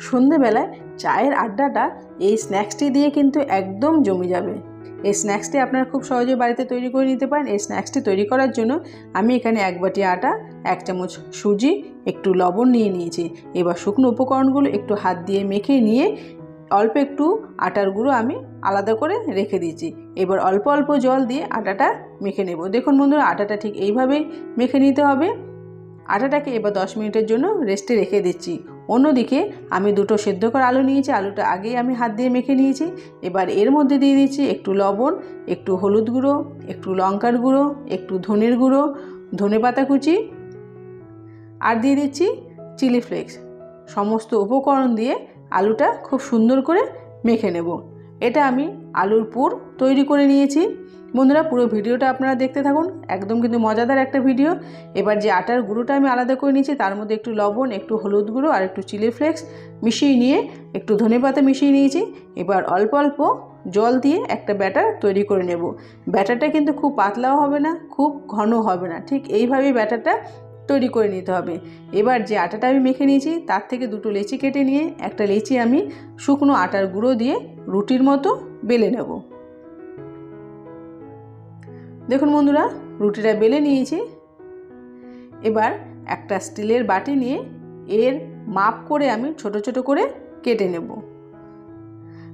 সন্ধেবেলায় চায়ের আড্ডাটা এই স্ন্যাক্সটি দিয়ে কিন্তু একদম জমে যাবে। এই স্ন্যাক্সটি আপনারা খুব সহজে বাড়িতে তৈরি করে নিতে পারেন। এই স্ন্যাক্সটি তৈরি করার জন্য আমি এখানে এক বাটি আটা, এক চামচ সুজি, একটু লবণ নিয়ে নিয়েছি। এবার শুকনো উপকরণগুলো একটু হাত দিয়ে মেখে নিয়ে অল্প একটু আটার গুঁড়ো আমি আলাদা করে রেখে দিয়েছি। এবার অল্প অল্প জল দিয়ে আটাটা মেখে নেব। দেখুন বন্ধুরা, আটাটা ঠিক এইভাবেই মেখে নিতে হবে। আটাটাকে এবার দশ মিনিটের জন্য রেস্টে রেখে দিচ্ছি। অন্যদিকে আমি দুটো সেদ্ধ করা আলু নিয়েছি, আলুটা আগেই আমি হাত দিয়ে মেখে নিয়েছি। এবার এর মধ্যে দিয়ে দিচ্ছি একটু লবণ, একটু হলুদ গুঁড়ো, একটু লঙ্কার গুঁড়ো, একটু ধনের গুঁড়ো, ধনে পাতা কুচি, আর দিয়ে দিচ্ছি চিলি ফ্লেক্স। সমস্ত উপকরণ দিয়ে আলুটা খুব সুন্দর করে মেখে নেব। এটা আমি আলুর পুর তৈরি করে নিয়েছি। বন্ধুরা, পুরো ভিডিওটা আপনারা দেখতে থাকুন। একদম কিন্তু মজাদার একটা ভিডিও। এবার যে আটার গুঁড়োটা আমি আলাদা করে নিয়েছি, তার মধ্যে একটু লবণ, একটু হলুদ গুঁড়ো আর একটু চিলি ফ্লেক্স মিশিয়ে নিয়ে একটু ধনে পাতা মিশিয়ে নিয়েছি। এবার অল্প অল্প জল দিয়ে একটা ব্যাটার তৈরি করে নেব। ব্যাটারটা কিন্তু খুব পাতলাও হবে না, খুব ঘন হবে না। ঠিক এইভাবেই ব্যাটারটা তৈরি করে নিতে হবে। এবার যে আটাটা আমি মেখে নিয়েছি, তার থেকে দুটো লেচি কেটে নিয়ে একটা লেচি আমি শুকনো আটার গুঁড়ো দিয়ে রুটির মতো বেলে নেব। দেখুন বন্ধুরা, রুটিটা বেলে নিয়েছি। এবার একটা স্টিলের বাটি নিয়ে এর মাপ করে আমি ছোট ছোট করে কেটে নেব।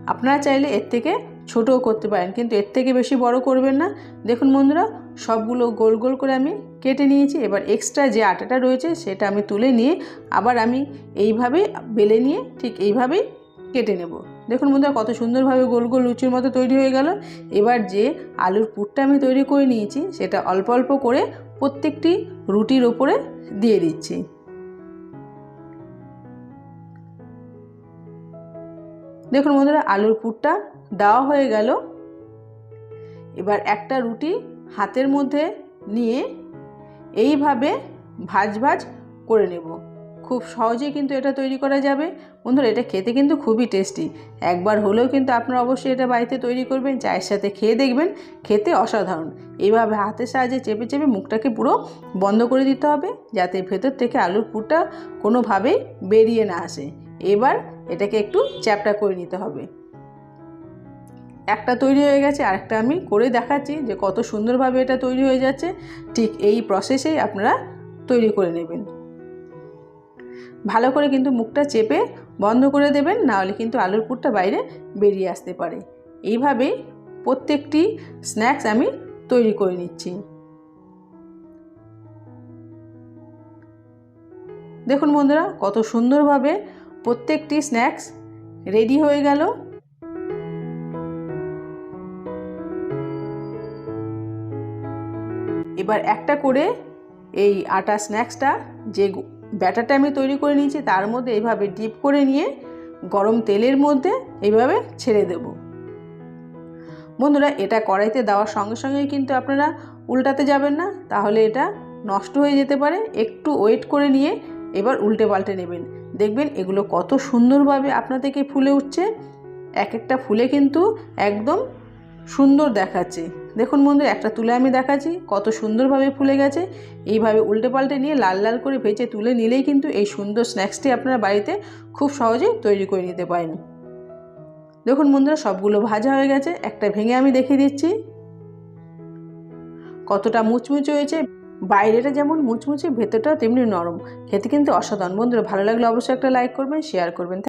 আপনারা চাইলে এর থেকে ছোটও করতে পারেন, কিন্তু এর থেকে বেশি বড় করবেন না। দেখুন বন্ধুরা, সবগুলো গোল গোল করে আমি কেটে নিয়েছি। এবার এক্সট্রা যে আটাটা রয়েছে সেটা আমি তুলে নিয়ে আবার আমি এইভাবে বেলে নিয়ে ঠিক এইভাবেই কেটে নেব। দেখুন বন্ধুরা, কত সুন্দরভাবে গোল গোল লুচির মতো তৈরি হয়ে গেল। এবার যে আলুর পুরটা আমি তৈরি করে নিয়েছি, সেটা অল্প অল্প করে প্রত্যেকটি রুটির ওপরে দিয়ে দিচ্ছি। দেখুন বন্ধুরা, আলুর পুরটা দেওয়া হয়ে গেল। এবার একটা রুটি হাতের মধ্যে নিয়ে এইভাবে ভাজ ভাজ করে নেব। খুব সহজেই কিন্তু এটা তৈরি করা যাবে। বন্ধুরা, এটা খেতে কিন্তু খুবই টেস্টি। একবার হলেও কিন্তু আপনারা অবশ্যই এটা বাড়িতে তৈরি করবেন, চায়ের সাথে খেয়ে দেখবেন, খেতে অসাধারণ। এইভাবে হাতের সাহায্যে চেপে চেপে মুখটাকে পুরো বন্ধ করে দিতে হবে, যাতে ভেতর থেকে আলুর পুরটা কোনোভাবেই বেরিয়ে না আসে। এবার এটাকে একটু চ্যাপটা করে নিতে হবে। একটা তৈরি হয়ে গেছে, আরেকটা আমি করে দেখাচ্ছি যে কত সুন্দরভাবে এটা তৈরি হয়ে যাচ্ছে। ঠিক এই প্রসেসেই আপনারা তৈরি করে নেবেন। ভালো করে কিন্তু মুখটা চেপে বন্ধ করে দেবেন নাহলে কিন্তু আলুর পুরটা বাইরে বেরিয়ে আসতে পারে। এইভাবেই প্রত্যেকটি স্ন্যাক্স আমি তৈরি করে নিচ্ছি। দেখুন বন্ধুরা, কত সুন্দরভাবে প্রত্যেকটি স্ন্যাক্স রেডি হয়ে গেল। এবার একটা করে এই আটা স্ন্যাক্সটা, যে ব্যাটারটা আমি তৈরি করে নিয়েছি, তার মধ্যে এইভাবে ডিপ করে নিয়ে গরম তেলের মধ্যে এইভাবে ছেড়ে দেব। বন্ধুরা, এটা কড়াইতে দেওয়ার সঙ্গে সঙ্গেই কিন্তু আপনারা উল্টাতে যাবেন না, তাহলে এটা নষ্ট হয়ে যেতে পারে। একটু ওয়েট করে নিয়ে এবার উল্টে পাল্টে নেবেন। দেখবেন এগুলো কত সুন্দরভাবে আপনার থেকে ফুলে উঠছে। এক একটা ফুলে কিন্তু একদম সুন্দর দেখাচ্ছে। দেখুন বন্ধুরা একটা তুলে আমি দেখাচ্ছি, কত সুন্দরভাবে ফুলে গেছে। এইভাবে উল্টে পাল্টে নিয়ে লাল লাল করে ভেজে তুলে নিলেই কিন্তু এই সুন্দর স্ন্যাক্সটি আপনারা বাড়িতে খুব সহজেই তৈরি করে নিতে পারেন। দেখুন বন্ধুরা, সবগুলো ভাজা হয়ে গেছে, একটা ভেঙে আমি দেখিয়ে দিচ্ছি। কতটা মুচমুচে হয়েছে। বাইরেটা যেমন মুচমুচে ভেতরটা তেমনি নরম। খেতে কিন্তু অসাধারণ। বন্ধুরা, ভালো লাগলে অবশ্যই একটা লাইক করবেন শেয়ার করবেন।